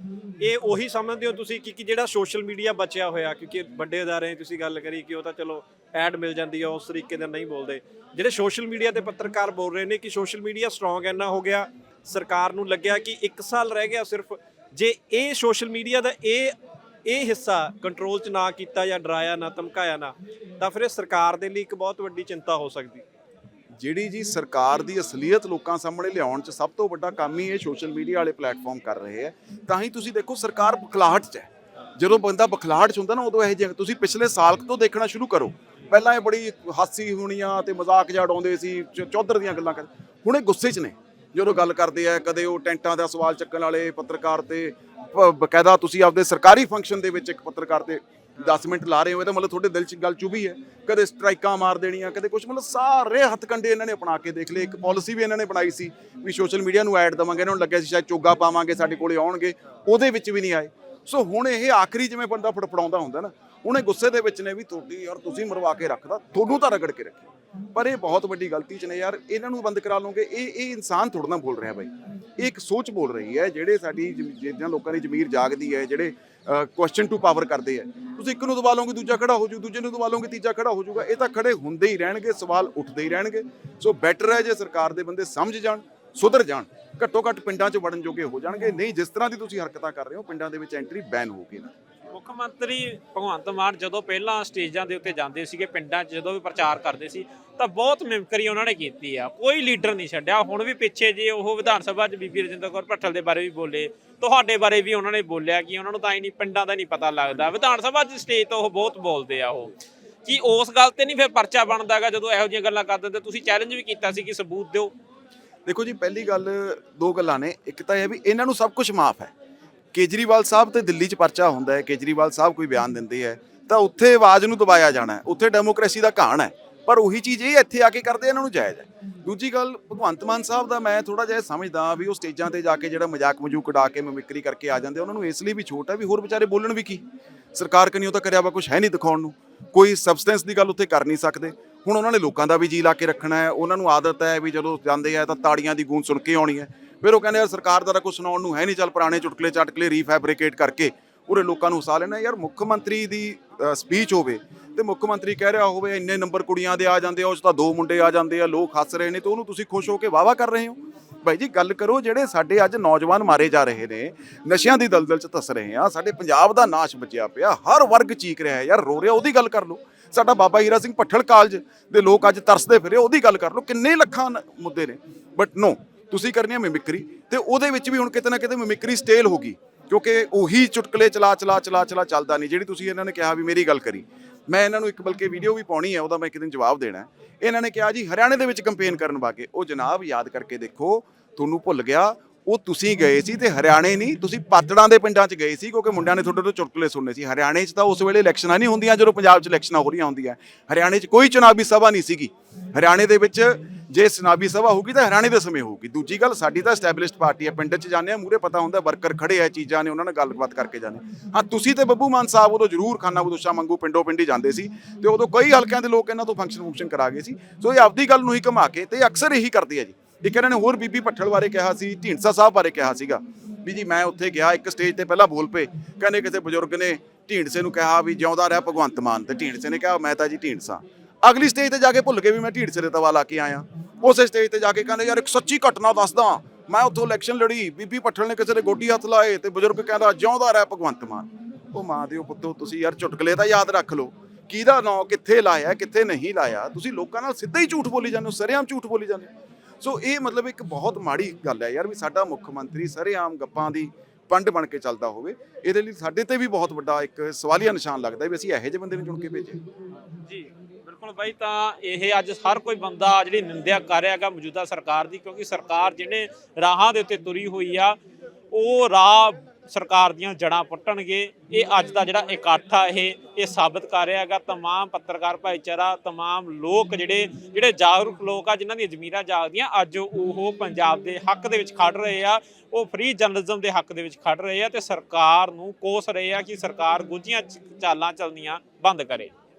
Speaker 3: ਇਹ ਉਹੀ ਸਮਝਦੇ ਹੋ ਤੁਸੀਂ ਕਿ ਕਿ ਜਿਹੜਾ ਸੋਸ਼ਲ ਮੀਡੀਆ ਬਚਿਆ ਹੋਇਆ, ਕਿਉਂਕਿ ਵੱਡੇ ਅਦਾਰੇ ਤੁਸੀਂ ਗੱਲ ਕਰੀ ਕਿ ਉਹ ਤਾਂ ਚਲੋ ਐਡ ਮਿਲ ਜਾਂਦੀ ਆ, ਉਸ ਤਰੀਕੇ ਨਾਲ ਨਹੀਂ ਬੋਲਦੇ। ਜਿਹੜੇ ਸੋਸ਼ਲ ਮੀਡੀਆ ਤੇ ਪੱਤਰਕਾਰ ਬੋਲ ਰਹੇ ਨੇ ਕਿ ਸੋਸ਼ਲ ਮੀਡੀਆ ਸਟਰੋਂਗ ਇੰਨਾ ਹੋ ਗਿਆ, ਸਰਕਾਰ ਨੂੰ ਲੱਗਿਆ ਕਿ 1 ਸਾਲ ਰਹਿ ਗਿਆ ਸਿਰਫ, ਜੇ ਇਹ ਸੋਸ਼ਲ ਮੀਡੀਆ ਦਾ ਇਹ ਇਹ ਹਿੱਸਾ ਕੰਟਰੋਲ 'ਚ ਨਾ ਕੀਤਾ ਜਾਂ ਡਰਾਇਆ ਨਾ ਧਮਕਾਇਆ ਨਾ, ਤਾਂ ਫਿਰ ਇਹ ਸਰਕਾਰ ਦੇ ਲਈ ਇੱਕ ਬਹੁਤ ਵੱਡੀ ਚਿੰਤਾ ਹੋ ਸਕਦੀ।
Speaker 1: ਜਿਹੜੀ ਜੀ ਸਰਕਾਰ ਦੀ ਅਸਲੀਅਤ ਲੋਕਾਂ ਸਾਹਮਣੇ ਲਿਆਉਣ 'ਚ ਸਭ ਤੋਂ ਵੱਡਾ ਕੰਮ ਹੀ ਇਹ ਸੋਸ਼ਲ ਮੀਡੀਆ ਵਾਲੇ ਪਲੇਟਫਾਰਮ ਕਰ ਰਹੇ ਹੈ ਤਾਂ ਹੀ ਤੁਸੀਂ ਦੇਖੋ ਸਰਕਾਰ ਬਖਲਾਹਟ 'ਚ ਹੈ। ਜਦੋਂ ਬੰਦਾ ਬਖਲਾਹਟ 'ਚ ਹੁੰਦਾ ਨਾ, ਉਦੋਂ ਇਹ ਜਿਹੇ ਤੁਸੀਂ ਪਿਛਲੇ ਸਾਲ ਤੋਂ ਦੇਖਣਾ ਸ਼ੁਰੂ ਕਰੋ। ਪਹਿਲਾਂ ਇਹ ਬੜੀ ਹਾਸੀ ਹੋਣੀਆਂ ਤੇ ਮਜ਼ਾਕ ਜਿਹਾ ਉਡਾਉਂਦੇ ਸੀ ਚੌਧਰ ਦੀਆਂ ਗੱਲਾਂ ਕਰ ਹੁਣ ਇਹ ਗੁੱਸੇ 'ਚ ਨੇ। ਜਦੋਂ ਗੱਲ ਕਰਦੇ ਆ, ਕਦੇ ਉਹ ਟੈਂਟਾਂ ਦਾ ਸਵਾਲ ਚੱਕਣ ਵਾਲੇ ਪੱਤਰਕਾਰ ਤੇ ਬਕਾਇਦਾ ਤੁਸੀਂ ਆਪਦੇ ਸਰਕਾਰੀ ਫੰਕਸ਼ਨ ਦੇ ਵਿੱਚ ਇੱਕ ਪੱਤਰਕਾਰ ਤੇ 10 ਮਿੰਟ ਲਾ ਰਹੇ ਹੋ ਤਾਂ ਮਤਲਬ ਤੁਹਾਡੇ ਦਿਲ 'ਚ ਗੱਲ ਚੁਭੀ ਹੈ। ਕਦੇ ਸਟ੍ਰਾਈਕਾਂ ਮਾਰ ਦੇਣੀਆਂ, ਕਦੇ ਕੁਝ ਮਤਲਬ ਸਾਰੇ ਹੱਥਕੰਡੇ ਇਹਨਾਂ ਨੇ ਅਪਣਾ ਕੇ ਦੇਖ ਲਏ। ਇੱਕ ਪਾਲਿਸੀ ਵੀ ਇਹਨਾਂ ਨੇ ਬਣਾਈ ਸੀ ਵੀ ਸੋਸ਼ਲ ਮੀਡੀਆ ਨੂੰ ਐਡ ਦਵਾਂਗੇ। ਇਹਨਾਂ ਨੂੰ ਲੱਗਿਆ ਸੀ ਸ਼ਾਇਦ ਚੋਗਾ ਪਾਵਾਂਗੇ, ਸਾਡੇ ਕੋਲੇ ਆਉਣਗੇ। ਉਹਦੇ ਵਿੱਚ ਵੀ ਨਹੀਂ ਆਏ। ਸੋ ਹੁਣ ਇਹ ਆਖਰੀ ਜਿਵੇਂ ਬੰਦਾ ਫੜਫੜਾਉਂਦਾ ਹੁੰਦਾ ਨਾ, ਉਹਨੇ ਗੁੱਸੇ ਦੇ ਵਿੱਚ ਨੇ ਵੀ ਤੁਹਾਡੀ ਯਾਰ ਤੁਸੀਂ ਮਰਵਾ ਕੇ ਰੱਖਦਾ ਤੁਹਾਨੂੰ ਤਾਂ ਰਗੜ ਕੇ ਰੱਖਿਆ। ਪਰ ਇਹ ਬਹੁਤ ਵੱਡੀ ਗਲਤੀ ਚ ਨੇ ਯਾਰ, ਇਹਨਾਂ ਨੂੰ ਬੰਦ ਕਰਾ ਲਓਗੇ। ਇਹ ਇਹ ਇਨਸਾਨ ਥੋੜਾ ਨਾ ਬੋਲ ਰਿਹਾ ਬਾਈ। ਇਹ ਇੱਕ ਸੋਚ ਬੋਲ ਰਹੀ ਹੈ, ਜਿਹੜੇ ਸਾਡੀ ਜ਼ਮ- ਜਿੱਦਾਂ ਲੋਕਾਂ ਦੀ ਜ਼ਮੀਰ ਜਾਗਦੀ ਹੈ, ਜਿਹੜੇ ਕੁਐਸਚਨ ਟੂ ਪਾਵਰ ਕਰਦੇ ਆ। ਤੁਸੀਂ ਇੱਕ ਨੂੰ ਦਬਾ ਲਓਗੇ ਦੂਜਾ ਖੜਾ ਹੋ ਜਾਊ, ਦੂਜੇ ਨੂੰ ਦਬਾ ਲਓਗੇ ਤੀਜਾ ਖੜਾ ਹੋ ਜਾਊਗਾ। ਇਹ ਤਾਂ ਖੜੇ ਹੁੰਦੇ ਹੀ ਰਹਿਣਗੇ, ਸਵਾਲ ਉੱਠਦੇ ਹੀ ਰਹਿਣਗੇ। ਸੋ ਬੈਟਰ ਹੈ ਜੇ ਸਰਕਾਰ ਦੇ ਬੰਦੇ ਸਮਝ ਜਾਣ, ਸੁਧਰ ਜਾਣ। ਘੱਟੋ ਘੱਟ ਪਿੰਡਾਂ 'ਚ ਵੜਨ ਜੋਗੇ ਹੋ ਜਾਣਗੇ। ਨਹੀਂ, ਜਿਸ ਤਰ੍ਹਾਂ ਦੀ ਤੁਸੀਂ ਹਰਕਤਾਂ ਕਰ ਰਹੇ ਹੋ, ਪਿੰਡਾਂ ਦੇ ਵਿੱਚ ਐਂਟਰੀ ਬੈਨ ਹੋਊਗੀ ਨਾ।
Speaker 2: ਮੁੱਖ ਮੰਤਰੀ ਭਗਵੰਤ ਮਾਨ ਜਦੋਂ ਪਹਿਲਾਂ ਸਟੇਜਾਂ ਦੇ ਉੱਤੇ ਜਾਂਦੇ ਸੀਗੇ, ਪਿੰਡਾਂ 'ਚ ਜਦੋਂ ਵੀ ਪ੍ਰਚਾਰ ਕਰਦੇ ਸੀ, ਤਾਂ ਬਹੁਤ ਮਿਮਕਰੀ ਉਹਨਾਂ ਨੇ ਕੀਤੀ ਆ। ਕੋਈ ਲੀਡਰ ਨਹੀਂ ਛੱਡਿਆ। ਹੁਣ ਵੀ ਪਿੱਛੇ ਜੇ ਉਹ ਵਿਧਾਨ ਸਭਾ 'ਚ ਬੀਬੀ ਰਜਿੰਦਰ ਕੌਰ ਭੱਠਲ ਦੇ ਬਾਰੇ ਵੀ ਬੋਲੇ, ਤੁਹਾਡੇ ਬਾਰੇ ਵੀ ਉਹਨਾਂ ਨੇ ਬੋਲਿਆ ਕਿ ਉਹਨਾਂ ਨੂੰ ਤਾਂ ਹੀ ਨਹੀਂ, ਪਿੰਡਾਂ ਦਾ ਨਹੀਂ ਪਤਾ ਲੱਗਦਾ। ਵਿਧਾਨ ਸਭਾ 'ਚ ਸਟੇਜ ਤੋਂ ਉਹ ਬਹੁਤ ਬੋਲਦੇ ਆ ਉਹ। ਕੀ ਉਸ ਗੱਲ ਤੇ ਨਹੀਂ ਫਿਰ ਪਰਚਾ ਬਣਦਾਗਾ ਜਦੋਂ ਇਹੋ ਜਿਹੀਆਂ ਗੱਲਾਂ ਕਰਦੇ ਤੇ ਤੁਸੀਂ ਚੈਲੰਜ ਵੀ ਕੀਤਾ ਸੀ ਕਿ ਸਬੂਤ ਦਿਓ।
Speaker 1: ਦੇਖੋ ਜੀ, ਪਹਿਲੀ ਗੱਲ ਦੋ ਗੱਲਾਂ ਨੇ। ਇੱਕ ਤਾਂ ਇਹ ਵੀ ਇਹਨਾਂ ਨੂੰ ਸਭ ਕੁਝ ਮਾਫ ਹੈ। ਕੇਜਰੀਵਾਲ ਸਾਹਿਬ ਤੇ ਦਿੱਲੀ 'ਚ ਪਰਚਾ ਹੁੰਦਾ ਹੈ, ਕੇਜਰੀਵਾਲ ਸਾਹਿਬ ਕੋਈ ਬਿਆਨ ਦਿੰਦੇ ਹੈ, ਤਾਂ ਉੱਥੇ ਆਵਾਜ਼ ਨੂੰ ਦਬਾਇਆ ਜਾਣਾ ਹੈ, ਉੱਥੇ ਡੈਮੋਕ੍ਰੇਸੀ ਦਾ ਘਾਣ ਹੈ, ਪਰ ਉਹੀ ਚੀਜ਼ ਇਹ ਇੱਥੇ ਆ ਕੇ ਕਰਦੇ ਇਹਨਾਂ ਨੂੰ ਜਾਇਜ਼ ਹੈ। ਦੂਜੀ ਗੱਲ, ਭਗਵੰਤ ਮਾਨ ਸਾਹਿਬ ਦਾ ਮੈਂ ਥੋੜਾ ਜਿਹਾ ਸਮਝਦਾ ਵੀ ਉਹ ਸਟੇਜਾਂ ਤੇ ਜਾ ਕੇ ਜਿਹੜਾ ਮਜ਼ਾਕ ਮਜੂਕ ਉਡਾ ਕੇ ਮਮਿਕਰੀ ਕਰਕੇ ਆ ਜਾਂਦੇ ਉਹਨਾਂ ਨੂੰ ਇਸ ਲਈ ਵੀ ਛੋਟ ਹੈ ਵੀ ਹੋਰ ਵਿਚਾਰੇ ਬੋਲਣ ਵੀ ਕੀ? ਸਰਕਾਰ ਕਨੀਓ ਤਾਂ ਕਰਿਆ ਵਾ ਕੁਝ ਹੈ ਨਹੀਂ ਦਿਖਾਉਣ ਨੂੰ। ਕੋਈ ਸਬਸਟੈਂਸ ਦੀ ਗੱਲ ਉੱਥੇ ਕਰ ਨਹੀਂ ਸਕਦੇ। ਹੁਣ ਉਹਨਾਂ ਨੇ ਲੋਕਾਂ ਦਾ ਵੀ ਜੀ ਲਾ ਕੇ ਰੱਖਣਾ ਹੈ, ਉਹਨਾਂ ਨੂੰ ਆਦਤ ਹੈ ਵੀ ਜਦੋਂ ਜਾਂਦੇ ਆ ਤਾਂ ਤਾੜੀਆਂ ਦੀ ਗੂੰਜ ਸੁਣ ਕੇ ਆਉਣੀ ਹੈ। ਫਿਰ ਉਹ ਕਹਿੰਦੇ ਯਾਰ ਸਰਕਾਰ ਦਾ ਤਾਂ ਕੁਝ ਸੁਣਾਉਣ ਨੂੰ ਹੈ ਨਹੀਂ, ਚੱਲ ਪੁਰਾਣੇ ਚੁਟਕਲੇ ਚਾਟਕਲੇ ਰੀਫੈਬਰਿਕੇਟ ਕਰਕੇ ਉਰੇ ਲੋਕਾਂ ਨੂੰ ਹਸਾ ਲੈਣਾ। ਯਾਰ ਮੁੱਖ ਮੰਤਰੀ ਦੀ ਸਪੀਚ ਹੋਵੇ ਤੇ ਮੁੱਖ ਮੰਤਰੀ ਕਹਿ ਰਿਹਾ ਹੋਵੇ, ਇੰਨੇ ਨੰਬਰ ਕੁੜੀਆਂ ਦੇ ਆ ਜਾਂਦੇ ਆ ਉਸ ਤਾਂ ਦੋ ਮੁੰਡੇ ਆ ਜਾਂਦੇ ਆ, ਲੋਕ ਹੱਸ ਰਹੇ ਨੇ ਤੇ ਉਹਨੂੰ ਤੁਸੀਂ ਖੁਸ਼ ਹੋ ਕੇ ਵਾਵਾ ਕਰ ਰਹੇ ਹੋ? ਭਾਈ ਜੀ, ਗੱਲ ਕਰੋ, ਜਿਹੜੇ ਸਾਡੇ ਅੱਜ ਨੌਜਵਾਨ ਮਾਰੇ ਜਾ ਰਹੇ ਨੇ, ਨਸ਼ਿਆਂ ਦੀ ਦਲਦਲ 'ਚ ਧਸ ਰਹੇ ਆ, ਸਾਡੇ ਪੰਜਾਬ ਦਾ ਨਾਸ਼ ਬਚਿਆ ਪਿਆ, ਹਰ ਵਰਗ ਚੀਕ ਰਿਹਾ ਯਾਰ ਰੋ ਰਿਹਾ, ਉਹਦੀ ਗੱਲ ਕਰ ਲਓ। ਸਾਡਾ ਬਾਬਾ ਹੀਰਾ ਸਿੰਘ ਭੱਠਲ ਕਾਲਜ ਦੇ ਲੋਕ ਅੱਜ ਤਰਸਦੇ ਫਿਰੇ, ਉਹਦੀ ਗੱਲ ਕਰ ਲਓ, ਕਿੰਨੇ ਲੱਖਾਂ ਮੁੱਦੇ ਨੇ। ਬਟ ਨੋ ਤੁਸੀਂ ਕਰਨੀ ਹੈ ਮਿਮਿਕਰੀ ਤੇ ਉਹਦੇ ਵਿੱਚ ਵੀ ਹੁਣ ਕਿਤੇ ਨਾ ਕਿਤੇ ਮਿਮਿਕਰੀ ਸਟੇਲ ਹੋ ਗਈ, ਕਿਉਂਕਿ ਉਹੀ ਚੁਟਕਲੇ ਚਲਾ ਚਲਾ ਚਲਾ ਚਲਾ ਚੱਲਦਾ ਨਹੀਂ। ਜਿਹੜੀ ਤੁਸੀਂ ਇਹਨਾਂ ਨੇ ਕਿਹਾ ਵੀ ਮੇਰੀ ਗੱਲ ਕਰੀ, ਮੈਂ ਇਹਨਾਂ ਨੂੰ ਇੱਕ ਬਲਕਿ ਵੀਡੀਓ ਵੀ ਪਾਉਣੀ ਹੈ ਉਹਦਾ ਮੈਂ ਇੱਕ ਦਿਨ ਜਵਾਬ ਦੇਣਾ ਇਹਨਾਂ ਨੇ ਕਿਹਾ ਜੀ, ਹਰਿਆਣੇ ਦੇ ਵਿੱਚ ਕੰਪੇਨ ਕਰਨ ਵਾਗੇ ਉਹ ਜਨਾਬ, ਯਾਦ ਕਰਕੇ ਦੇਖੋ, ਤੁਹਾਨੂੰ ਭੁੱਲ ਗਿਆ, ਉਹ ਤੁਸੀਂ ਗਏ ਸੀ ਤੇ ਹਰਿਆਣੇ ਨਹੀਂ, ਤੁਸੀਂ ਪਾਤੜਾਂ ਦੇ ਪਿੰਡਾਂ 'ਚ ਗਏ ਸੀ, ਕਿਉਂਕਿ ਮੁੰਡਿਆਂ ਨੇ ਤੁਹਾਡੇ ਤੋਂ ਚੁਟਕਲੇ ਸੁਣਨੇ ਸੀ। ਹਰਿਆਣੇ 'ਚ ਤਾਂ ਉਸ ਵੇਲੇ ਇਲੈਕਸ਼ਨਾਂ ਨਹੀਂ ਹੁੰਦੀਆਂ, ਜਦੋਂ ਪੰਜਾਬ 'ਚ ਇਲੈਕਸ਼ਨਾਂ ਹੋ ਰਹੀਆਂ ਹੁੰਦੀਆਂ। ਹਰਿਆਣੇ 'ਚ ਕੋਈ ਚੁਣਾਵੀ ਸਭਾ ਨਹੀਂ ਸੀਗੀ। ਹਰਿਆਣੇ ਦੇ ਵਿੱਚ ਜੇ ਚੁਣਾਵੀ ਸਭਾ ਹੋਊਗੀ ਤਾਂ ਹਰਿਆਣੇ ਦੇ ਸਮੇਂ ਹੋਊਗੀ। ਦੂਜੀ ਗੱਲ, ਸਾਡੀ ਤਾਂ ਐਸਟੈਬਲਿਸ਼ਡ ਪਾਰਟੀ ਹੈ, ਪਿੰਡ 'ਚ ਜਾਂਦੇ ਆ ਮੂਰੇ ਪਤਾ ਹੁੰਦਾ, ਵਰਕਰ ਖੜੇ ਆ ਚੀਜ਼ਾਂ ਨੇ, ਉਹਨਾਂ ਨਾਲ ਗੱਲਬਾਤ ਕਰਕੇ ਜਾਂਦੇ ਹਾਂ। ਤੁਸੀਂ ਤੇ ਬੱਬੂ ਮਾਨ ਸਾਹਿਬ ਉਦੋਂ ਜ਼ਰੂਰ ਖਾਨਾ ਬਦੋਸ਼ਾ ਮੰਗੂ ਪਿੰਡੋਂ ਪਿੰਡੀ ਜਾਂਦੇ ਸੀ ਤੇ ਉਦੋਂ ਕਈ ਹਲਕਿਆਂ ਦੇ ਲੋਕ ਇਹਨਾਂ ਤੋਂ ਫੰਕਸ਼ਨ ਫੰਕਸ਼ਨ ਕਰਾ ਗਏ ਸੀ। ਸੋ ਇਹ ਆਪਦੀ ਗੱਲ ਨੂੰ ਹੀ ਘੁਮਾ ਕੇ ਤੇ ਅਕਸਰ ਇਹੀ ਕਰਦੇ ਆ ਜੀ। ਇੱਕ ਇਹਨਾਂ ਨੇ ਹੋਰ ਬੀਬੀ ਭੱਠਲ ਬਾਰੇ ਕਿਹਾ ਸੀ, ਢੀਂਡਸਾ ਸਾਹਿਬ ਬਾਰੇ ਕਿਹਾ ਸੀਗਾ ਵੀ ਜੀ ਮੈਂ ਉੱਥੇ ਗਿਆ, ਇੱਕ ਸਟੇਜ ਤੇ ਪਹਿਲਾਂ ਬੋਲ ਪਏ। ਕਹਿੰਦੇ ਕਿਸੇ ਬਜ਼ੁਰਗ ਨੇ ਢੀਂਡਸੇ ਨੂੰ ਕਿਹਾ ਵੀ ਜਿਉਂਦਾ ਰਹਿ ਭਗਵੰਤ ਮਾਨ ਤੇ ਢੀਂਡਸੇ ਨੇ ਕਿਹਾ, ਮੈਂ ਤਾਂ ਜੀ ਢੀਂਡਸਾ। ਅਗਲੀ ਸਟੇਜ ਤੇ ਜਾ ਕੇ ਭੁੱਲ ਕੇ ਵੀ ਮੈਂ ਢੀੜ ਸਿਰੇ ਤਵਾ ਲਾ ਕੇ ਆਇਆ। ਉਸੇ ਸਟੇਜ ਤੇ ਜਾ ਕੇ ਕਹਿੰਦੇ, ਯਾਰ ਇੱਕ ਸੱਚੀ ਘਟਨਾ ਦੱਸਦਾ। ਮੈਂ ਉੱਥੋਂ ਇਲੈਕਸ਼ਨ ਲੜੀ। ਬੀਬੀ ਭੱਠਲ ਨੇ ਕਿਸੇ ਦੇ ਗੋਡੀ ਹੱਥ ਲਾਏ ਤੇ ਬਜ਼ੁਰਗ ਕਹਿੰਦਾ, ਜਿਉਂਦਾ ਰਹਿ ਭਗਵੰਤ ਮਾਨ। ਉਹ ਮਾਂ ਦਿਓ ਪੁੱਤੋ, ਤੁਸੀਂ ਯਾਰ ਚੁਟਕਲੇ ਤਾਂ ਯਾਦ ਰੱਖ ਲਓ। ਕਿਹਦਾ ਨਾਂ, ਕਿੱਥੇ ਲਾਇਆ, ਕਿੱਥੇ ਨਹੀਂ ਲਾਇਆ? ਤੁਸੀਂ ਲੋਕਾਂ ਨਾਲ ਸਿੱਧਾ ਹੀ ਝੂਠ ਬੋਲੀ ਜਾਂਦੇ ਹੋ, ਸਰੇਆਮ ਝੂਠ ਬੋਲੀ ਜਾਂਦੇ ਹੋ। ਸੋ ਇਹ ਮਤਲਬ ਇੱਕ ਬਹੁਤ ਮਾੜੀ ਗੱਲ ਹੈ ਯਾਰ ਵੀ ਸਾਡਾ ਮੁੱਖ ਮੰਤਰੀ ਸਰੇਆਮ ਗੱਪਾਂ ਦੀ ਪੰਡ ਬਣ ਕੇ ਚੱਲਦਾ ਹੋਵੇ। ਇਹਦੇ ਲਈ ਸਾਡੇ ਤੇ ਵੀ ਬਹੁਤ ਵੱਡਾ ਇੱਕ ਸਵਾਲੀਆ ਨਿਸ਼ਾਨ ਲੱਗਦਾ ਵੀ ਅਸੀਂ ਇਹੋ ਜਿਹੇ ਬੰਦੇ ਨੂੰ ਚੁਣ ਕੇ ਭੇਜੇ।
Speaker 2: ਜੀ। ਬਿਲਕੁਲ ਬਾਈ ਤਾਂ ਇਹ ਅੱਜ ਹਰ ਕੋਈ ਬੰਦਾ ਜਿਹੜੀ ਨਿੰਦਿਆ ਕਰ ਰਿਹਾ ਹੈਗਾ ਮੌਜੂਦਾ ਸਰਕਾਰ ਦੀ ਕਿਉਂਕਿ ਸਰਕਾਰ ਜਿਹੜੇ ਰਾਹਾਂ ਦੇ ਉੱਤੇ ਤੁਰੀ ਹੋਈ ਆ ਉਹ ਰਾਹ ਸਰਕਾਰ ਦੀਆਂ ਜੜਾਂ ਪੁੱਟਣਗੇ ਇਹ ਅੱਜ ਦਾ ਜਿਹੜਾ ਇਕੱਠ ਆ ਇਹ ਇਹ ਸਾਬਤ ਕਰ ਰਿਹਾ ਹੈਗਾ तमाम ਪੱਤਰਕਾਰ ਭਾਈਚਾਰਾ तमाम ਲੋਕ ਜਿਹੜੇ ਜਿਹੜੇ ਜਾਗਰੂਕ ਲੋਕ ਆ ਜਿਨ੍ਹਾਂ ਦੀਆਂ ਜ਼ਮੀਰਾਂ ਜਾਗਦੀਆਂ ਅੱਜ ਉਹ ਪੰਜਾਬ ਦੇ ਹੱਕ ਦੇ ਵਿੱਚ ਖੜ ਰਹੇ ਆ ਉਹ ਫ੍ਰੀ ਜਰਨਲਿਜ਼ਮ ਦੇ ਹੱਕ ਦੇ ਵਿੱਚ ਖੜ ਰਹੇ ਆ ਤੇ ਸਰਕਾਰ ਨੂੰ ਕੋਸ ਰਹੇ ਆ ਕਿ ਸਰਕਾਰ ਗੁੱਝੀਆਂ ਚ- ਚਾਲਾਂ ਚੱਲਣੀਆਂ ਬੰਦ ਕਰੇ